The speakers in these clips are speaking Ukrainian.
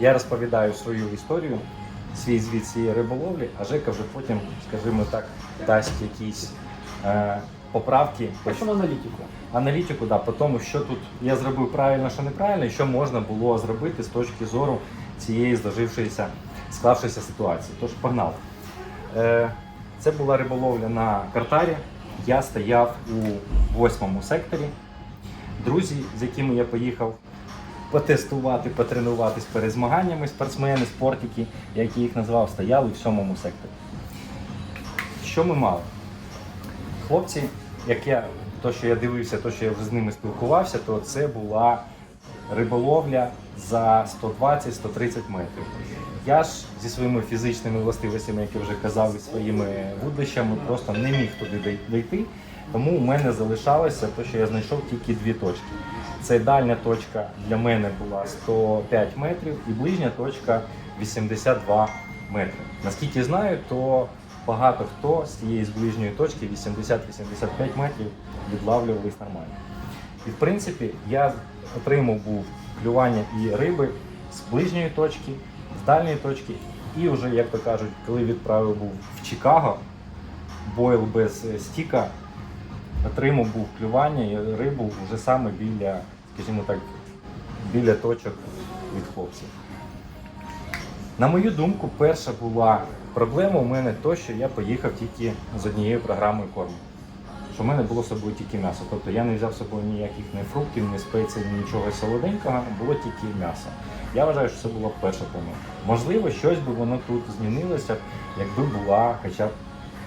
Я розповідаю свою історію, свій звіт цієї риболовлі, а Жека вже потім, скажімо так, дасть якісь е, поправки, Хочемо аналітику. аналітику, да, по тому, що тут я зробив правильно, що неправильно, і що можна було зробити з точки зору цієї здожившоїся, склавшоїся ситуації. Тож погнали. Е, це була риболовля на картарі. Я стояв у восьмому секторі. Друзі, з якими я поїхав потестувати, потренуватись перед змаганнями, спортсмени, спортики, як я їх назвав, стояли в сьомому секторі. Що ми мали? Хлопці, як я, то, що я дивився, то, що я вже з ними спілкувався, то це була риболовля за 120-130 метрів. Я ж зі своїми фізичними властивостями, як я вже казав, і своїми вудлищами просто не міг туди дойти. Тому у мене залишалося те, що я знайшов тільки дві точки. Це дальня точка для мене була 105 метрів і ближня точка 82 метри. Наскільки знаю, то багато хто з цієї з ближньої точки 80-85 метрів відлавлювались нормально. І в принципі я отримав був клювання і риби з ближньої точки, з дальньої точки, і вже, як то кажуть, коли відправив був в Чикаго, бойл без е, стіка, отримав був клювання і рибу вже саме біля, скажімо так, біля точок від хлопців. На мою думку, перша була проблема у мене то, що я поїхав тільки з однією програмою корму. Що в мене було з собою тільки м'ясо. Тобто я не взяв з собою ніяких ні фруктів, ні спецій, ні нічого солоденького, було тільки м'ясо. Я вважаю, що це була перша помилка. Можливо, щось би воно тут змінилося, якби була хоча б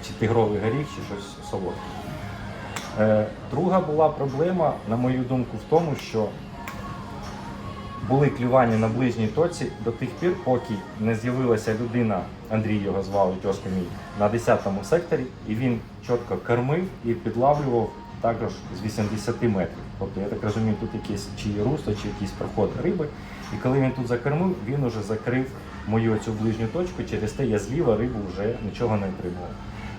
чи тигровий горіх, чи щось солодке. Е, друга була проблема, на мою думку, в тому, що були клювання на ближній точці до тих пір, поки не з'явилася людина, Андрій його звали, тьоска мій, на 10-му секторі, і він чітко кормив і підлавлював також з 80 метрів. Тобто, я так розумію, тут якийсь чи русло, чи якийсь проход риби. І коли він тут закормив, він уже закрив мою цю ближню точку, через те я зліва рибу вже нічого не отримував.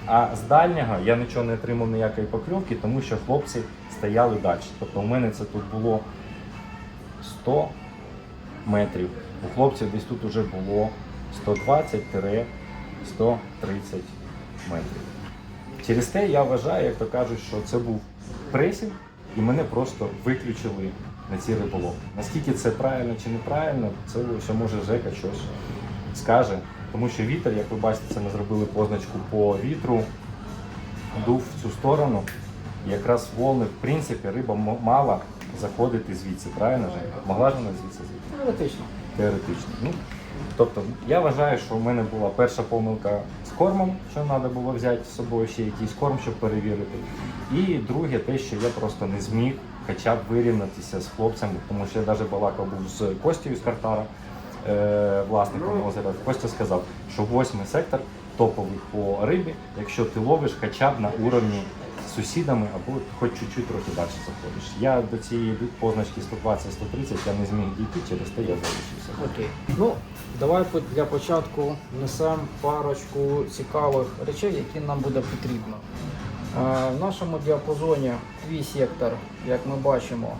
А з дальнього я нічого не отримав ніякої покльовки, тому що хлопці стояли далі. Тобто у мене це тут було 100 метрів. У хлопців десь тут вже було 120-130 метрів. Через те я вважаю, як то кажуть, що це був пресінг, і мене просто виключили на ці риболовлі. Наскільки це правильно чи неправильно, це ще може Жека щось скаже. Тому що вітер, як ви бачите, це ми зробили позначку по вітру, дув в цю сторону. І якраз волни, в принципі, риба мала заходити звідси, правильно Жека? Могла ж вона звідси зайти? Теоретично. теоретично. Ну, тобто, я вважаю, що в мене була перша помилка з кормом, що треба було взяти з собою ще якийсь корм, щоб перевірити. І друге, те, що я просто не зміг хоча б вирівнятися з хлопцями, тому що я навіть балакав був з Костю з Картара, власником озера. Костя сказав, що восьмий сектор топовий по рибі, якщо ти ловиш хоча б на уровні з сусідами або хоч чуть-чуть трохи далі заходиш. Я до цієї позначки 120-130 я не зміг дійти, через те я залишився. Окей. Ну, давай для початку внесемо парочку цікавих речей, які нам буде потрібно. Е, В нашому діапазоні твій сектор, як ми бачимо,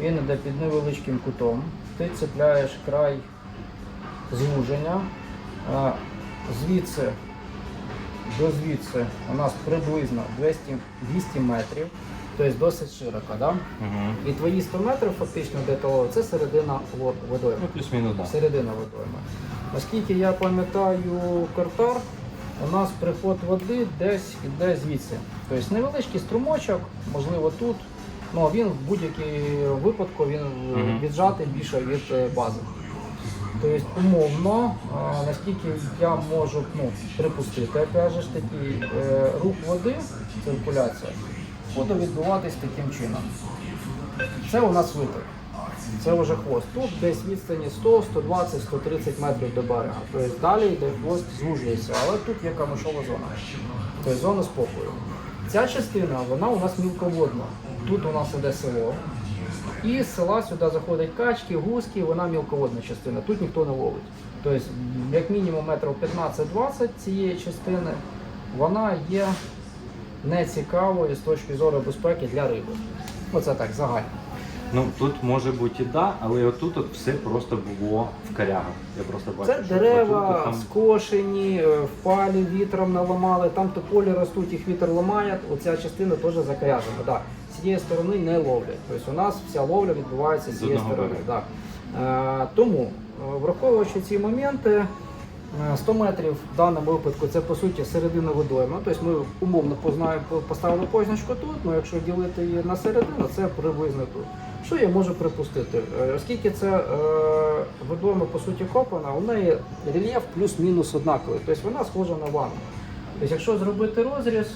він йде під невеличким кутом. Ти цепляєш край звуження. Е, Звідси до звідси у нас приблизно 200, 200 метрів, тобто досить широко. Да? Угу. І твої 100 метрів фактично де ловиш, це середина водойми. Ну, плюс-мінус, так. Середина водойми. Наскільки я пам'ятаю картар, у нас приход води десь іде звідси. Тобто невеличкий струмочок, можливо, тут. Ну, він в будь-якому випадку він Мгм. віджатий більше від е, бази. Тобто, умовно, наскільки я можу ну, припустити, опять же ж таки, е, рух води, циркуляція, буде відбуватись таким чином. Це у нас виток. Це вже хвост. Тут десь відстані 100, 120, 130 метрів до берега. Тобто далі йде хвост звужується, але тут є камишова зона. Тобто зона спокою. Ця частина, вона у нас мілководна. Тут у нас іде село. І з села сюди заходять качки, гуски, вона мілководна частина. Тут ніхто не ловить. Тобто, як мінімум метрів 15-20 цієї частини, вона є нецікавою з точки зору безпеки для риби. Оце так загально. Ну тут може бути і да, але отут от все просто було в корягах. Я просто бачу. Це що дерева отут там- скошені, е, впалі, вітром наламали, там тополі ростуть, їх вітер ламає, оця частина теж закоряжена. Да. З цієї сторони не ловлять. Тобто у нас вся ловля відбувається з цієї сторони. Да. Е, тому, е, враховуючи ці моменти, е, 100 метрів в даному випадку це по суті середина водойми. Тобто ми умовно познаємо, поставили позначку тут, але якщо ділити її на середину, це приблизно тут. Що я можу припустити? Е, Оскільки це е, водойма по суті копана, у неї рельєф плюс-мінус однаковий, тобто вона схожа на ванну. Тобто, якщо зробити розріз,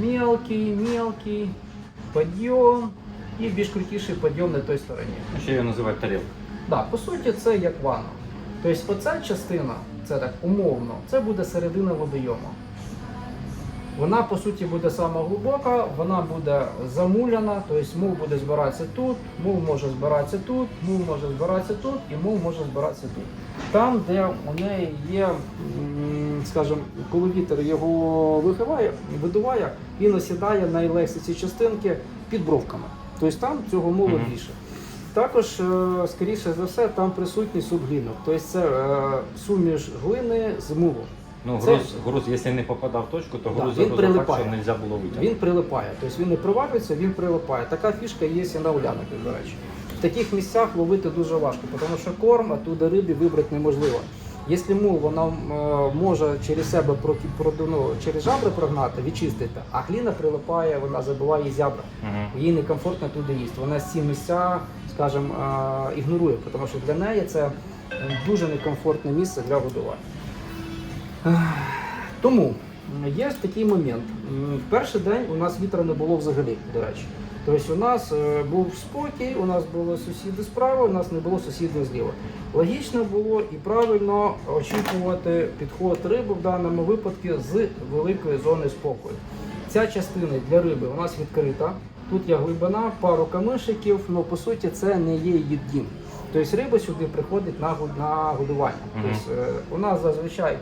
мелкий, мелкий, підйом і більш крутіший підйом на той стороні. Ще її називають тарілка. Да, по суті, це як ванна. Тобто оця частина, це так умовно, це буде середина водойому. Вона по суті буде сама глибока, вона буде замуляна, тобто мул буде збиратися тут, мул може збиратися тут, мул може збиратися тут і мул може збиратися тут. Там, де у неї є, скажімо, коли вітер його вихиває, видуває, він осідає найлегші ці частинки під бровками. Тобто там цього мулу більше. Також, е, скоріше за все, там присутній субглінок. Тобто це е, суміш глини з мулу. Ну, Це- груз, груз, якщо не попадав в точку, то Да, груз він загрузив так, що не можна було витягнути. Він прилипає, тобто він не провалюється, він прилипає. Така фішка є і на улянику, до речі. В таких місцях ловити дуже важко, тому що корм оттуда рибі вибрати неможливо. Якщо мул вона е, може через себе ну, через жабри прогнати, відчистити, а гліна прилипає, вона забиває її зябра. Їй некомфортно туди їсти. Вона ці місця, скажімо, е, ігнорує, тому що для неї це е, дуже некомфортне місце для годування. Тому є такий момент. В перший день у нас вітра не було взагалі, до речі. Тобто у нас е, був спокій, у нас були сусіди справа, у нас не було сусідів зліва. Логічно було і правильно очікувати підход риби в даному випадку з великої зони спокою. Ця частина для риби у нас відкрита. Тут є глибина, пару камишиків, але по суті це не є її дім. Тобто риба сюди приходить на, годування. Тобто, е, у нас зазвичай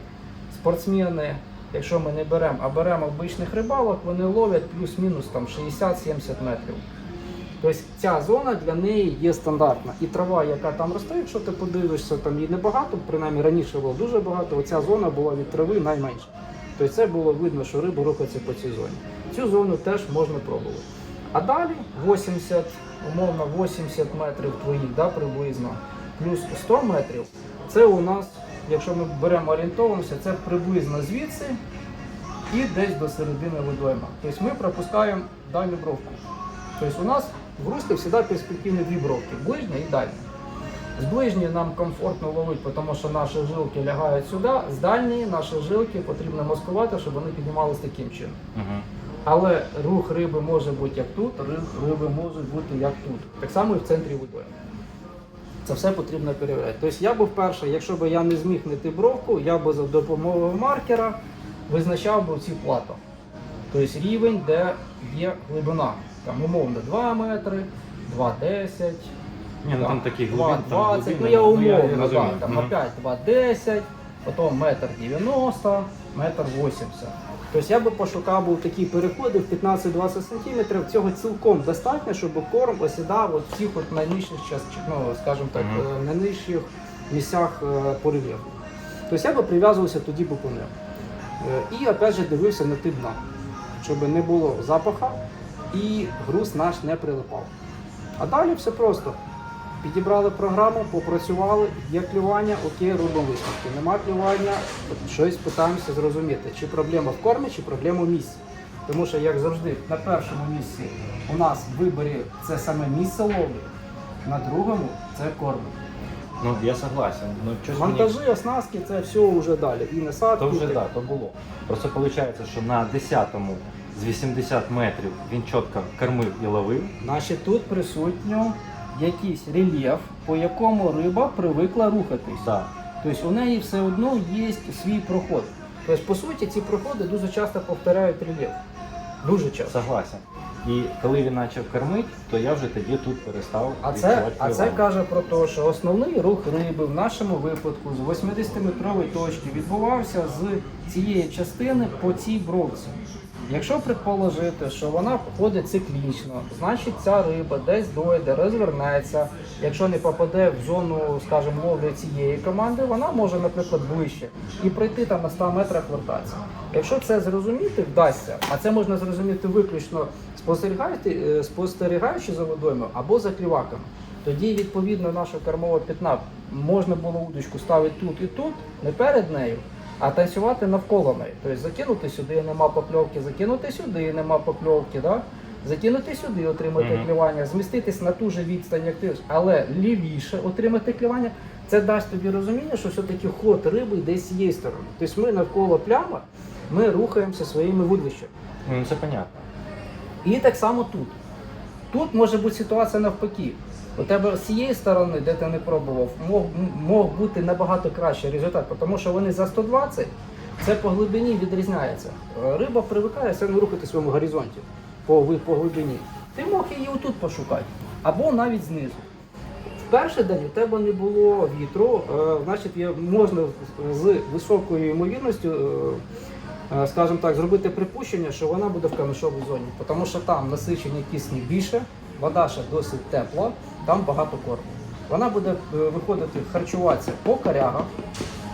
спортсмени, якщо ми не беремо, а беремо обичних рибалок, вони ловлять плюс-мінус там 60-70 метрів. Тобто ця зона для неї є стандартна. І трава, яка там росте, якщо ти подивишся, там її небагато, принаймні раніше було дуже багато, оця зона була від трави найменша. Тобто це було видно, що риба рухається по цій зоні. Цю зону теж можна пробувати. А далі 80, умовно 80 метрів твоїх, да, приблизно, плюс 100 метрів, це у нас, якщо ми беремо орієнтовуємося, це приблизно звідси і десь до середини водойма. Тобто ми пропускаємо дальню бровку. Тобто у нас в руслі завжди перспективні дві бровки, ближня і дальня. З ближньої нам комфортно ловити, тому що наші жилки лягають сюди, з дальньої наші жилки потрібно маскувати, щоб вони піднімалися таким чином. Але рух риби може бути як тут, рух риби може бути як тут. Так само і в центрі водойми. Це все потрібно перевіряти. Тобто я би вперше, якщо б я не зміг знайти бровку, я би за допомогою маркера визначав би ці плато. Тобто рівень, де є глибина. Там умовно 2 метри, 2,10. Ні, ну там такі глибин, там 2,20, глибини, ну я ну, я умовно, розумію. да, там Мгм. опять 2,10, потім метр 90, метр 80. Тобто я би пошукав був такі переходи в 15-20 см, цього цілком достатньо, щоб корм осідав от в цих от найнижчих ну, скажімо так, е, найнижчих місцях е. Тобто я би прив'язувався тоді по ним. Е, І опять же дивився на тип дна, щоб не було запаха і груз наш не прилипав. А далі все просто. Підібрали програму, попрацювали, є клювання, окей, робимо висновки. Нема клювання, щось питаємося зрозуміти, чи проблема в кормі, чи проблема в місці. Тому що, як завжди, на першому місці у нас в виборі це саме місце ловлі, на другому це корм. Ну, я согласен. Ну, щось мені- оснастки це все вже далі. І насадки. То вже так, то було. Просто виходить, що на 10-му з 80 метрів він чітко кормив і ловив. Значить, тут присутньо якийсь рельєф, по якому риба привикла рухатись. Да. Тобто у неї все одно є свій проход. Тобто, по суті, ці проходи дуже часто повторяють рельєф. Дуже часто. Согласен. І коли він почав кормити, то я вже тоді тут перестав. А це, а це каже про те, що основний рух риби в нашому випадку з 80-метрової точки відбувався з цієї частини по цій бровці. Якщо предположити, що вона ходить циклічно, значить ця риба десь дойде, розвернеться. Якщо не попаде в зону, скажімо, ловлі цієї команди, вона може, наприклад, ближче і пройти там на 100 метрах вертатися. Якщо це зрозуміти, вдасться, а це можна зрозуміти виключно е, спостерігаючи за водоймою або за кліваками. Тоді, відповідно, нашого кормового пітна можна було удочку ставити тут і тут, не перед нею, а танцювати навколо неї. Тобто закинути сюди нема покльовки, закинути сюди нема покльовки, да? закинути сюди, отримати Мгм. клювання, зміститись на ту же відстань, як ти, але лівіше отримати клювання. Це дасть тобі розуміння, що все-таки ход риби з цієї сторони. Тобто ми навколо пляма ми рухаємося своїми вудлищами. Ну це понятно. І так само тут. Тут може бути ситуація навпаки. У тебе з цієї сторони, де ти не пробував, мог, мог бути набагато кращий результат, тому що вони за 120, це по глибині відрізняється. Риба привикає одно рухати своєму горизонті по, по глибині. Ти мог її отут пошукати, або навіть знизу. В перший день у тебе не було вітру, е, значить можна з високою ймовірністю, е, е, скажімо так, зробити припущення, що вона буде в камешовій зоні, тому що там насичення кисню більше, вода ще досить тепла, там багато корму. Вона буде е, виходити харчуватися по корягах,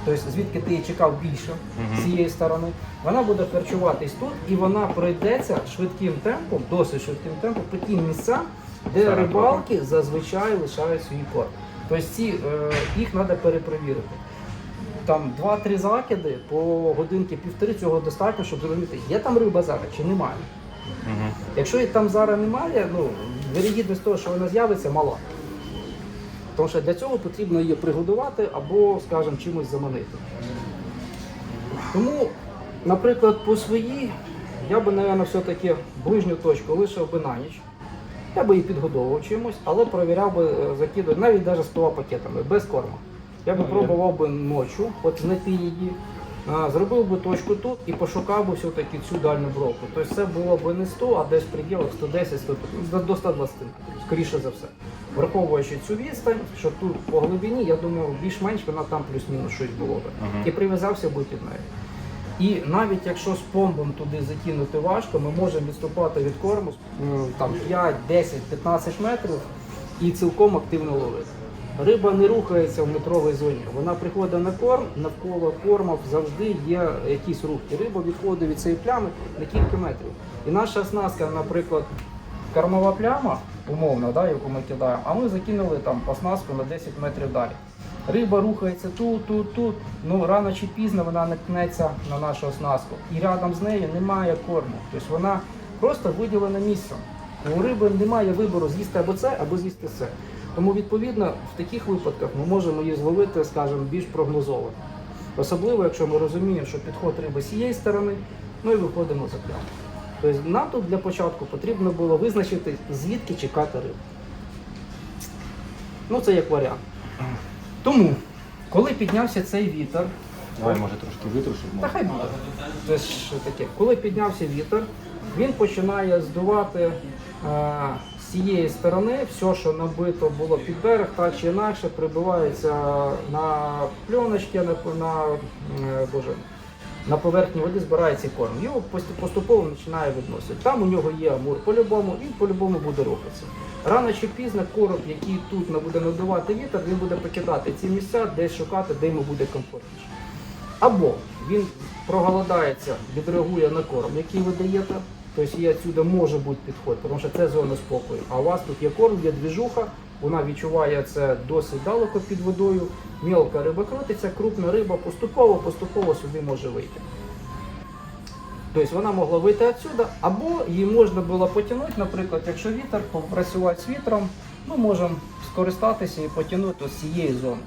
тобто звідки ти її чекав більше з цієї сторони. Вона буде харчуватись тут і вона пройдеться швидким темпом, досить швидким темпом по тим місцям, де рибалки зазвичай лишають свій корм. Тобто ці, е, їх треба перепровірити. Там 2-3 закиди по годинки півтори цього достатньо, щоб зрозуміти, є там риба зараз чи немає. Угу. Якщо її там зараз немає, ну вирігідність того, що вона з'явиться, мала. Тому що для цього потрібно її пригодувати або, скажімо, чимось заманити. Тому, наприклад, по своїй, я би, мабуть, все-таки ближню точку лишив би на ніч. Я би її підгодовував чимось, але провіряв би е, закиду, навіть навіть з пакетами, без корму. Я би Ну, пробував би ночі, от знайти її, зробив би точку тут і пошукав би все-таки цю дальню бровку. Тобто це було б не 100, а десь в пределах 110 100, до 120 метрів, скоріше за все. Враховуючи цю відстань, що тут по глибині, я думаю, більш-менш вона там плюс-мінус щось було би. Мгм. І прив'язався би під нею. І навіть якщо з помбом туди закинути важко, ми можемо відступати від корму там 5, 10, 15 метрів і цілком активно ловити. Риба не рухається в метровій зоні. Вона приходить на корм, навколо корма завжди є якийсь рух. І риба відходить від цієї плями на кілька метрів. І наша оснастка, наприклад, кормова пляма, умовно, да, яку ми кидаємо, а ми закинули там оснастку на 10 метрів далі. Риба рухається тут, тут, тут. Ну рано чи пізно вона наткнеться на нашу оснастку. І рядом з нею немає корму. Тобто вона просто виділена місцем. У риби немає вибору з'їсти або це, або з'їсти це. Тому, відповідно, в таких випадках ми можемо її зловити, скажімо, більш прогнозовано. Особливо, якщо ми розуміємо, що підход риби з цієї сторони, ну і виходимо за пляму. Тобто нам тут для початку потрібно було визначити, звідки чекати рибу. Ну, це як варіант. Тому, коли піднявся цей вітер, Давай, може, трошки витру, щоб та хай буде. Це ж таке. Коли піднявся вітер, він починає здувати е, цієї сторони все, що набито було під берег, так чи інакше, прибивається на пленочки, на, на, е, боже, на поверхні води збирається корм. Його поступово починає відносити. Там у нього є амур по-любому, він по-любому буде рухатися. Рано чи пізно короб, який тут не буде надувати вітер, він буде покидати ці місця, десь шукати, де йому буде комфортніше. Або він проголодається, відреагує на корм, який ви даєте. Тобто і відсюди може бути підход, тому що це зона спокою. А у вас тут є корм, є двіжуха, вона відчуває це досить далеко під водою. Мілка риба крутиться, крупна риба поступово, поступово сюди може вийти. Тобто вона могла вийти відсюди, або її можна було потягнути, наприклад, якщо вітер, попрацювати з вітром, ми можемо скористатися і потягнути з цієї зони.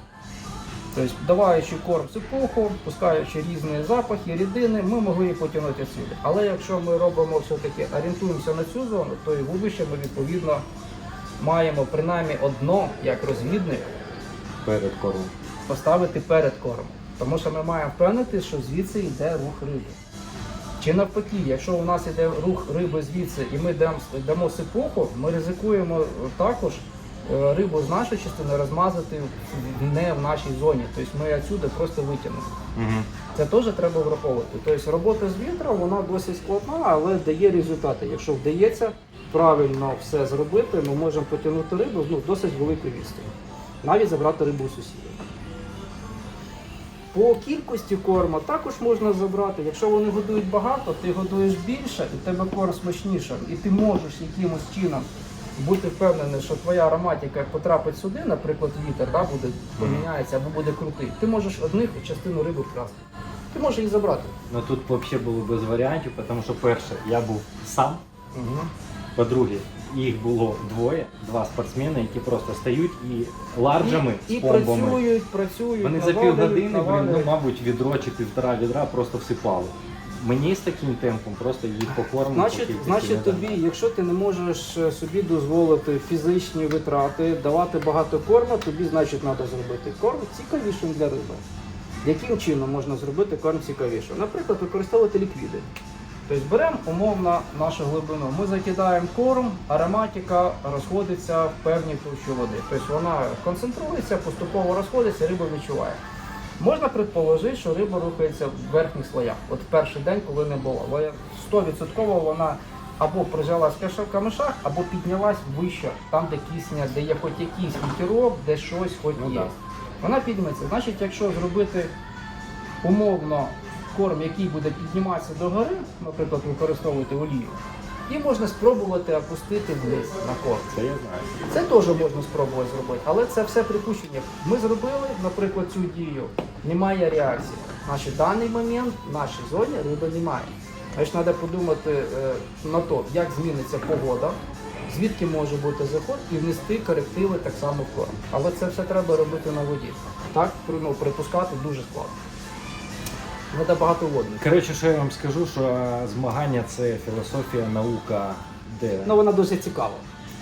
Тобто, даваючи корм цепуху, пускаючи різні запахи, рідини, ми могли її потягнути сюди. Але якщо ми робимо все-таки орієнтуємося на цю зону, то і вище ми відповідно маємо принаймні одно, як розвідник, Перед кормом. поставити перед кормом. Тому що ми маємо впевнити, що звідси йде рух риби. Чи навпаки, якщо у нас йде рух риби звідси і ми дамо сипуху, ми ризикуємо також рибу з нашої частини розмазати не в нашій зоні. Тобто ми відсюди просто витягнемо. Угу. Це теж треба враховувати. Тобто робота з вітром вона досить складна, але дає результати. Якщо вдається правильно все зробити, ми можемо потягнути рибу ну, досить велику відстань. Навіть забрати рибу у сусідів. По кількості корма також можна забрати. Якщо вони годують багато, ти годуєш більше, і тебе корм смачніше, і ти можеш якимось чином бути впевнений, що твоя ароматика як потрапить сюди, наприклад, вітер да, буде поміняється або буде крутий. Ти можеш одних частину риби вкрасти. Ти можеш її забрати. Ну тут взагалі було без варіантів, тому що перше, я був сам. По-друге, їх було двоє, два спортсмени, які просто стають і ларджами і, і з помбами. працюють, працюють. Вони за навалюють, півгодини, блін, ну, мабуть, відро чи півтора відра просто всипали. Мені з таким темпом просто їх по форму. Значить, значить тобі, якщо ти не можеш е, собі дозволити фізичні витрати, давати багато корму, тобі значить треба зробити корм цікавішим для риби. Яким чином можна зробити корм цікавішим? Наприклад, використовувати ліквіди. Тобто беремо умовно нашу глибину. Ми закидаємо корм, ароматика розходиться в певній товщі води. Тобто вона концентрується, поступово розходиться, риба відчуває. Можна предположити, що риба рухається в верхніх слоях. От в перший день, коли не було. Але 100% вона або прижалась в камешах, або піднялась вище, там, де кисня, де є хоч якийсь вітерок, де щось хоч Ну є. Вона підніметься. Значить, якщо зробити умовно корм, який буде підніматися до гори, наприклад, використовувати олію, і можна спробувати опустити вниз на корм. Це я знаю. Це теж можна спробувати зробити, але це все припущення. Ми зробили, наприклад, цю дію, немає реакції. Значить, в даний момент в нашій зоні риби немає. Значить, треба подумати е, на то, як зміниться погода, звідки може бути заход, і внести корективи так само в корм. Але це все треба робити на воді. Так ну, припускати дуже складно. Треба багато водних. Коротше, що я вам скажу, що змагання це філософія, наука, де Ну вона дуже цікава.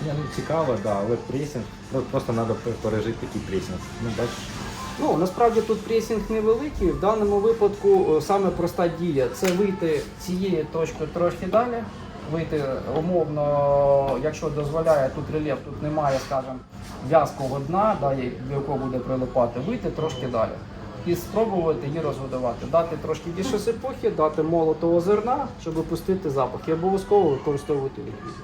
Ні, ну, цікаво, да, але пресінг, ну, просто треба пережити такий пресінг. Ну, бачиш, Ну насправді тут пресінг невеликий. В даному випадку е, саме проста дія це вийти цією точкою трошки далі. Вийти умовно, якщо дозволяє тут рельєф, тут немає, скажімо, в'язкого дна, да, до якого буде прилипати, вийти трошки далі. І спробувати її розгодувати. Дати трошки більше сипухи, дати молотого зерна, щоб опустити запах. І обов'язково використовувати ліквід.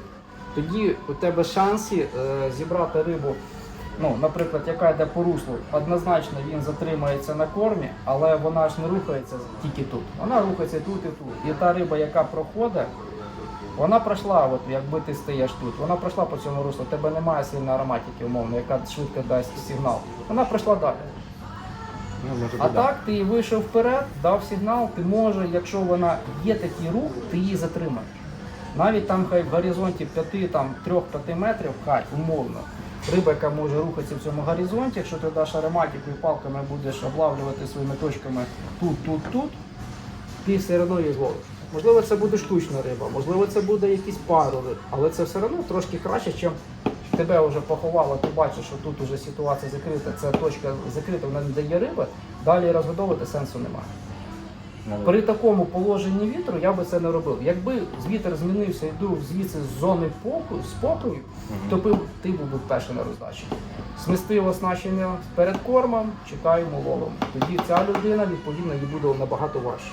Тоді у тебе шанси е, зібрати рибу ну, наприклад, яка йде по руслу, однозначно він затримається на кормі, але вона ж не рухається тільки тут. Вона рухається тут і тут. І та риба, яка проходить, вона пройшла, от якби ти стоїш тут, вона пройшла по цьому руслу, тебе немає сильної ароматики, умовно, яка швидко дасть сигнал. Вона пройшла далі. Ну, може А бути, да. так ти вийшов вперед, дав сигнал, ти може, якщо вона є такий рух, ти її затримаєш. Навіть там хай в горизонті 5, там 3-5 метрів, хай умовно. Риба, яка може рухатися в цьому горизонті, якщо ти даш ароматику і палками будеш облавлювати своїми точками тут, тут, тут, ти все одно її зловиш. Можливо, це буде штучна риба, можливо, це буде якийсь пару риб, але це все одно трошки краще, ніж тебе вже поховало, ти бачиш, що тут вже ситуація закрита, ця точка закрита, вона не дає риби, далі розгодовувати сенсу немає. При такому положенні вітру я би це не робив. Якби вітер змінився і дув звідси з зони покою, спокою, Мгм. то би ти був би перший на роздачі. Смістив оснащення перед кормом, чекаємо ловимо. Тоді ця людина, відповідно, їй буде набагато важче.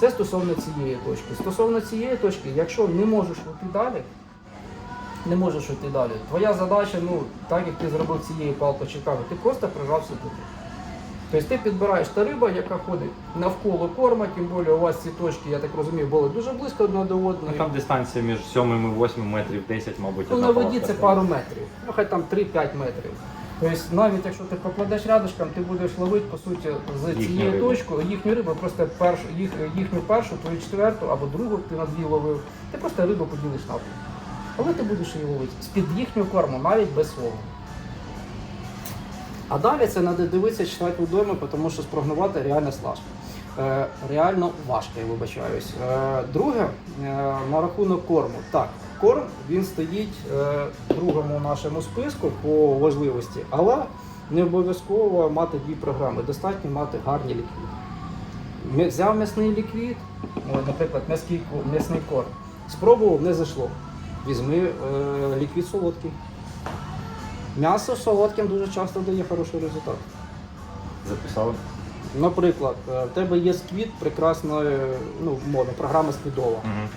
Це стосовно цієї точки. Стосовно цієї точки, якщо не можеш йти далі, не можеш йти далі. Твоя задача, ну, так як ти зробив цією палкою Чикаго, ти просто прижався туди. Тобто ти підбираєш та риба, яка ходить навколо корма, тим більше у вас ці точки, я так розумію, були дуже близько одна до Ну, одної. там дистанція між 7 і 8 метрів 10, мабуть, Ну, на воді це пару метрів, ну хай там 3-5 метрів. Тобто навіть якщо ти покладеш рядышком, ти будеш ловити по суті з цією точкою їхню рибу, просто першу, їх, їхню першу, твою четверту або другу ти на дві ловив. Ти просто рибу поділиш навпіл. Але ти будеш її ловити з-під їхнього корму, навіть без свого. А далі це треба дивитися, читати вдома, тому що спрогнувати реально слажко. Е, реально важко, я вибачаюсь. Е, друге, е, на рахунок корму. Так, корм він стоїть е, другому нашому списку по важливості, але не обов'язково мати дві програми, достатньо мати гарні ліквіди. Взяв м'ясний ліквід, наприклад, м'ясний корм. Спробував, не зайшло. Візьми е, ліквід солодкий. М'ясо солодким дуже часто дає хороший результат. Записали? Наприклад, е, в тебе є сквіт прекрасної, ну, мовно, програма сквідова. Угу.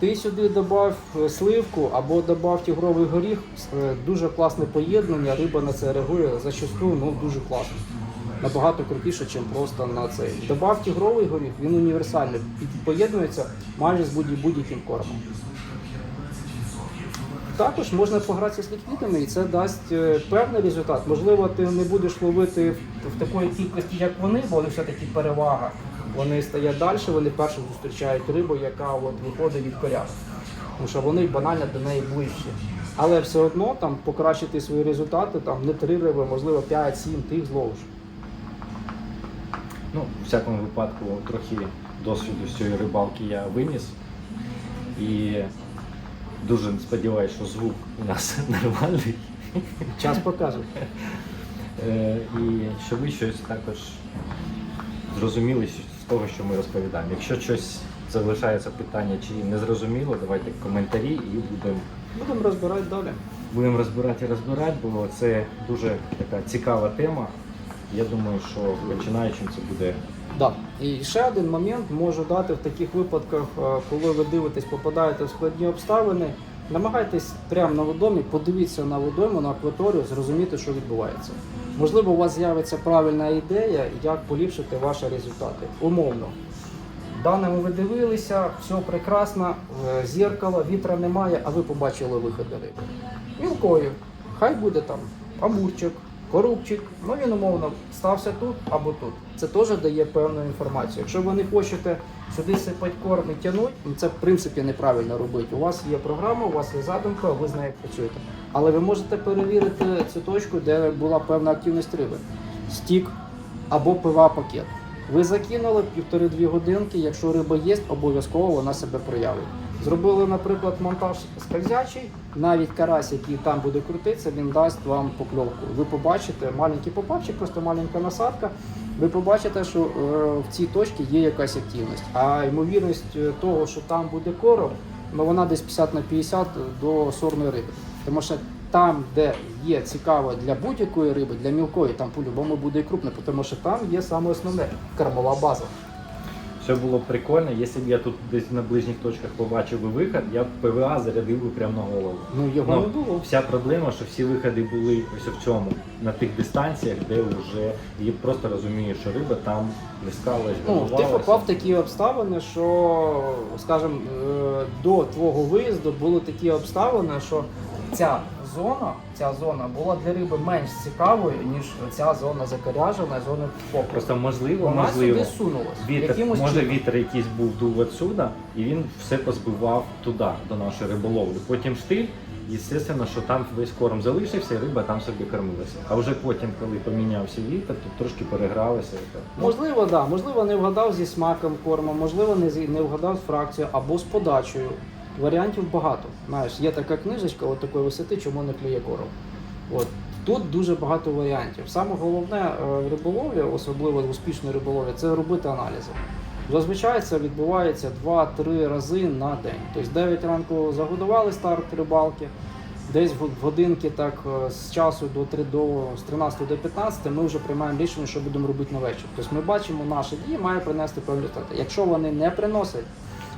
Ти сюди додав е, сливку або додав тігровий горіх, е, дуже класне поєднання, риба на це реагує зачастую ну, дуже класно. Набагато крутіше, ніж просто на цей. Добав тігровий горіх, він універсальний, під- поєднується майже з будь- будь-яким кормом. Також можна погратися з ліквідами, і це дасть е, певний результат. Можливо, ти не будеш ловити в, такої кількості, як вони, бо вони все-таки перевага. Вони стоять далі, вони першим зустрічають рибу, яка от виходить від коряги. Тому що вони банально до неї ближчі. Але все одно там покращити свої результати, там не три риби, можливо, 5-7 ти їх зловиш. Ну, в всякому випадку, трохи досвіду з цієї рибалки я виніс. І дуже сподіваюся, що звук у нас нормальний. Час покаже. Е, І що ви щось також зрозуміли з того, що ми розповідаємо. Якщо щось залишається питання чи не зрозуміло, давайте коментарі і будемо Будемо розбирати далі. будемо розбирати і розбирати, бо це дуже така цікава тема. Я думаю, що починаючим це буде Да. І ще один момент можу дати в таких випадках, е, коли ви дивитесь, попадаєте в складні обставини. Намагайтесь прямо на водомі, подивіться на водойму, на акваторію, зрозуміти, що відбувається. Можливо, у вас з'явиться правильна ідея, як поліпшити ваші результати. Умовно. Даними ви дивилися, все прекрасно, е, зеркало, вітра немає, а ви побачили виходи риби. Мілкою. Хай буде там амурчик, корубчик, ну він умовно стався тут або тут. Це теж дає певну інформацію. Якщо ви не хочете сюди сипати корм і тягнути, ну це в принципі неправильно робити. У вас є програма, у вас є задумка, ви з нею працюєте. Але ви можете перевірити цю точку, де була певна активність риби. Стік або пива пакет. Ви закинули півтори-дві годинки, якщо риба є, обов'язково вона себе проявить. Зробили, наприклад, монтаж скользячий, навіть карась, який там буде крутитися, він дасть вам покльовку. Ви побачите маленький попавчик, просто маленька насадка. Ви побачите, що е, в цій точці є якась активність. А ймовірність е, того, що там буде короб, ну вона десь 50 на 50 до сорної риби. Тому що там, де є цікаво для будь-якої риби, для мілкої, там по-любому буде і крупне, тому що там є саме основне кормова база. Все було б прикольно. Якщо б я тут десь на ближніх точках побачив би виход, я б ПВА зарядив би прямо на голову. Ну його Ну, не було. Вся проблема, що всі виходи були ось в цьому, на тих дистанціях, де вже і просто розумієш, що риба там плескалась, Ну, ти попав в такі обставини, що, скажімо, е, до твого виїзду були такі обставини, що ця зона, ця зона була для риби менш цікавою, ніж ця зона закоряжена, зона фокусу. Просто можливо, Вона можливо. сюди сунулась. Вітер, якимось може чином. вітер якийсь був дув отсюда, і він все позбивав туди, до нашої риболовлі. Потім штиль, і звісно, що там весь корм залишився, і риба там собі кормилася. А вже потім, коли помінявся вітер, то трошки перегралися. Ну, Можливо, так. Да. Можливо, не вгадав зі смаком корма, можливо, не, зі- не вгадав з фракцією або з подачею. Варіантів багато. Знаєш, є така книжечка от такої висоти, чому не клює корм. От. Тут дуже багато варіантів. Саме головне е, в риболовлі, особливо в успішній риболовлі, це робити аналізи. Зазвичай це відбувається 2-3 рази на день. Тобто 9 ранку загодували старт рибалки, десь в годинки так е, з часу до 3 до з 13 до 15 ми вже приймаємо рішення, що будемо робити на вечір. Тобто ми бачимо, наші дії має принести результати. Якщо вони не приносять,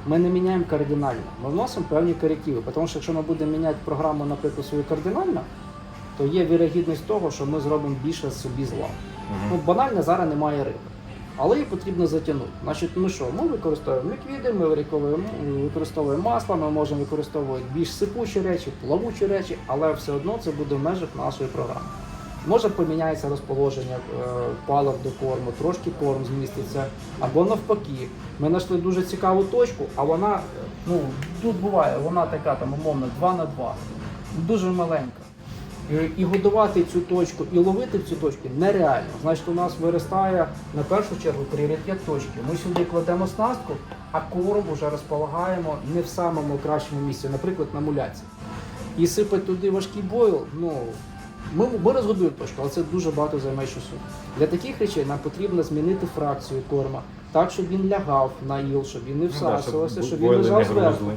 ми не міняємо кардинально. Ми вносимо певні корективи. Тому що якщо ми будемо міняти програму, наприклад, свою кардинально, то є вірогідність того, що ми зробимо більше собі зла. Ну, банально зараз немає риби. Але її потрібно затягнути. Значить, ми що? Ми використовуємо ліквіди, ми використовуємо, використовуємо масло, ми можемо використовувати більш сипучі речі, плавучі речі, але все одно це буде в межах нашої програми. Може поміняється розположення е, палив до корму, трошки корм зміститься, або навпаки. Ми знайшли дуже цікаву точку, а вона, е, ну, тут буває, вона така там умовно 2 на 2, дуже маленька. І- годувати цю точку, і ловити цю точку нереально. Значить, у нас виростає на першу чергу пріоритет точки. Ми сюди кладемо снастку, а корм вже розполагаємо не в самому кращому місці, наприклад, на муляці. І сипати туди важкий бойл, ну. Ми, ми розгодуємо точку, але це дуже багато займає часу. Для таких речей нам потрібно змінити фракцію корма так, щоб він лягав на іл, щоб він не Ну да, всасувався, щоб він бойли не лежав зверху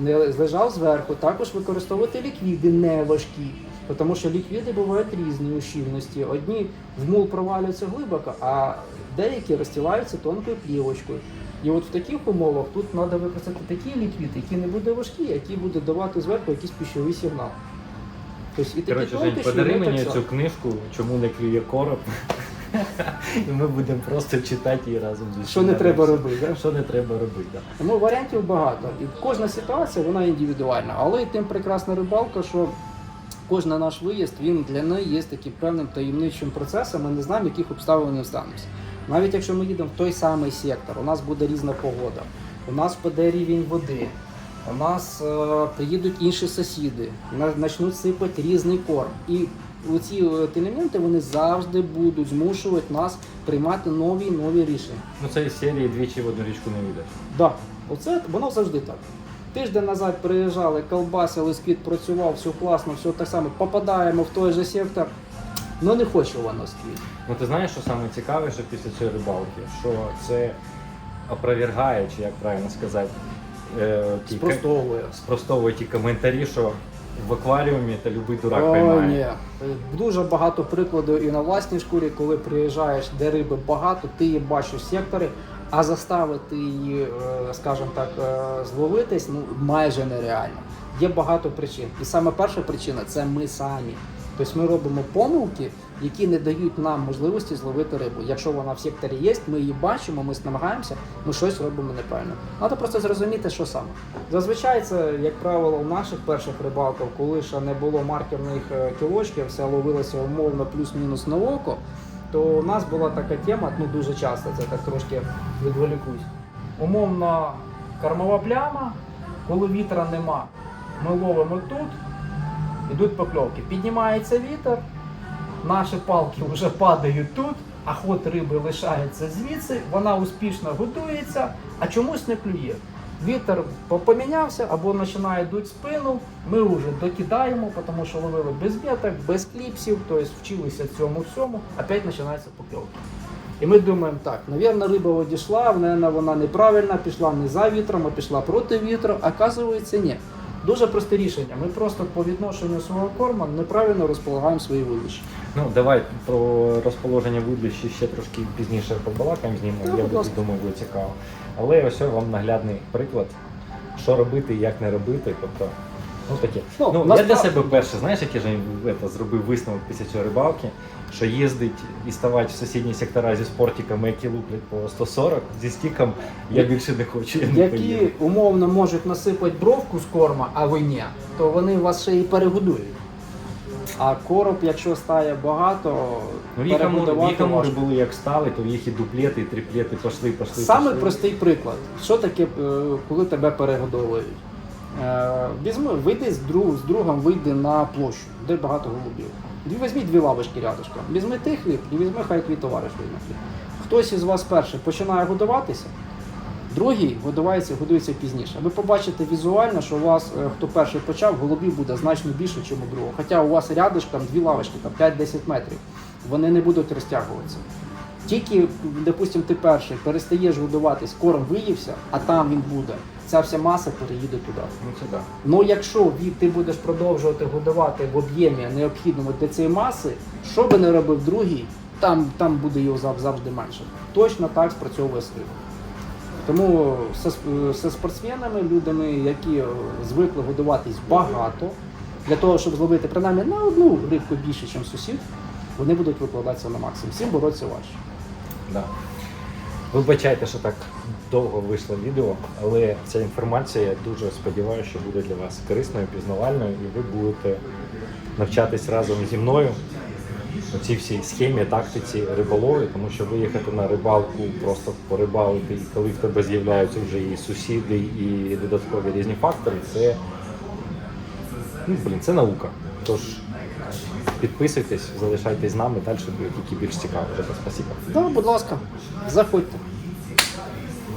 не лежав зверху, також використовувати ліквіди не важкі. Тому що ліквіди бувають різні у щільності. Одні в мул провалюються глибоко, а деякі розстилаються тонкою плівочкою. І от в таких умовах тут треба використати такі ліквіди, які не буде важкі, які буде давати зверху якийсь пищовий сигнал. Тобто і такі Коротше, Жень, тонкощі, подари мені цю книжку, чому не клює короб. І ми будемо просто читати її разом зі Що не треба робити. да? Що не треба робити. Да. Тому варіантів багато. І кожна ситуація вона індивідуальна. Але і тим прекрасна рибалка, що кожен наш виїзд він для неї є таким певним таємничим процесом. Ми не знаємо, яких обставин ми станемося. Навіть якщо ми їдемо в той самий сектор, у нас буде різна погода, у нас впаде рівень води. У нас е, приїдуть інші сусіди, почнуть сипати різний корм. І ці елементи вони завжди будуть змушувати нас приймати нові нові рішення. Ну це із серії двічі в одну річку не вийдеш. Да, оце воно завжди так. Тиждень назад приїжджали, колбасили, скіт працював, все класно, все так само. Попадаємо в той же сектор. Ну не хоче воно скіт. Ну ти знаєш, що саме цікаве, після цієї рибалки, що це опровергає, чи як правильно сказати, е, ті Спростовує. спростовує ті коментарі, що в акваріумі та любий дурак О, поймає. ні. Дуже багато прикладів і на власній шкурі, коли приїжджаєш, де риби багато, ти її бачиш в секторі, а заставити її, е, скажімо так, е, зловитись ну, майже нереально. Є багато причин. І саме перша причина це ми самі. Тобто ми робимо помилки, які не дають нам можливості зловити рибу. Якщо вона в секторі є, ми її бачимо, ми намагаємося, ми щось робимо неправильно. Треба просто зрозуміти, що саме. Зазвичай це, як правило, у наших перших рибалках, коли ще не було маркерних е, кілочків, все ловилося умовно плюс-мінус на око, то у нас була така тема, ну дуже часто, це так трошки відволікусь. Умовно, кормова пляма, коли вітра нема, ми ловимо тут, ідуть покльовки. Піднімається вітер, наші палки вже падають тут, а ход риби лишається звідси, вона успішно готується, а чомусь не клює. Вітер помінявся або починає дуть спину, ми вже докидаємо, тому що ловили без віток, без кліпсів, тобто вчилися цьому всьому, опять починається покльовка. І ми думаємо, так, навірно, риба одійшла, вона, неправильна, пішла не за вітром, а пішла проти вітру. Оказується, ні. Дуже просте рішення. Ми просто по відношенню свого корму неправильно розполагаємо свої вилища. Ну давай про розположення вудлища ще трошки пізніше побалакаємо з ним. Так, Я буду- думаю, буде цікаво. Але ось вам наглядний приклад, що робити і як не робити. Тобто, ну таке. Ну, Ну, я для себе перше, знаєш, який же це, зробив висновок після цієї рибалки, що їздить і ставати в сусідні сектора зі спортиками, які луплять по 140, зі стіком, я більше не хочу. Я не Які поїду. умовно можуть насипати бровку з корма, а ви ні, то вони вас ще і перегодують. А короб, якщо стає багато, Ну, в їх амури важко. були як стали, то їх і дуплети, і триплети пішли, пішли. Саме пішли. простий приклад. Що таке, е, коли тебе перегодовують? Е, Візьми, вийди з, друг, з другом, вийди на площу, де багато голубів. Дві- Візьми дві лавочки рядышком. Візьми ти хліб і візьми хай твій товариш хліб. Хтось із вас перший починає годуватися, другий годувається, годується пізніше. Ви побачите візуально, що у вас, е, хто перший почав, голубів буде значно більше, ніж у другого. Хоча у вас рядышком дві лавочки, там 5-10 метрів. Вони не будуть розтягуватися. Тільки, допустим, ти перший перестаєш годуватись, корм виївся, а там він буде. Ця вся маса переїде туди. Ну це так. Ну якщо ти будеш продовжувати годувати в об'ємі необхідному для цієї маси, що би не робив другий, там, там буде його завжди менше. Точно так спрацьовує слив. Тому зі спортсменами, людьми, які звикли годуватись багато, для того, щоб зловити принаймні на одну рибку більше, ніж сусід, вони будуть викладатися на максимум. Всім боротися важче. Да. Вибачайте, що так довго вийшло відео, але ця інформація, я дуже сподіваюся, що буде для вас корисною, пізнавальною, і ви будете навчатись разом зі мною у цій всій схемі, тактиці риболовлі, тому що виїхати на рибалку, просто порибалити, і коли в тебе з'являються вже і сусіди, і додаткові різні фактори, це, ну, блін, це наука. Тож підписуйтесь, залишайтесь з нами, далі буде тільки більш цікаво. Спасибо. Ну, будь ласка, заходьте.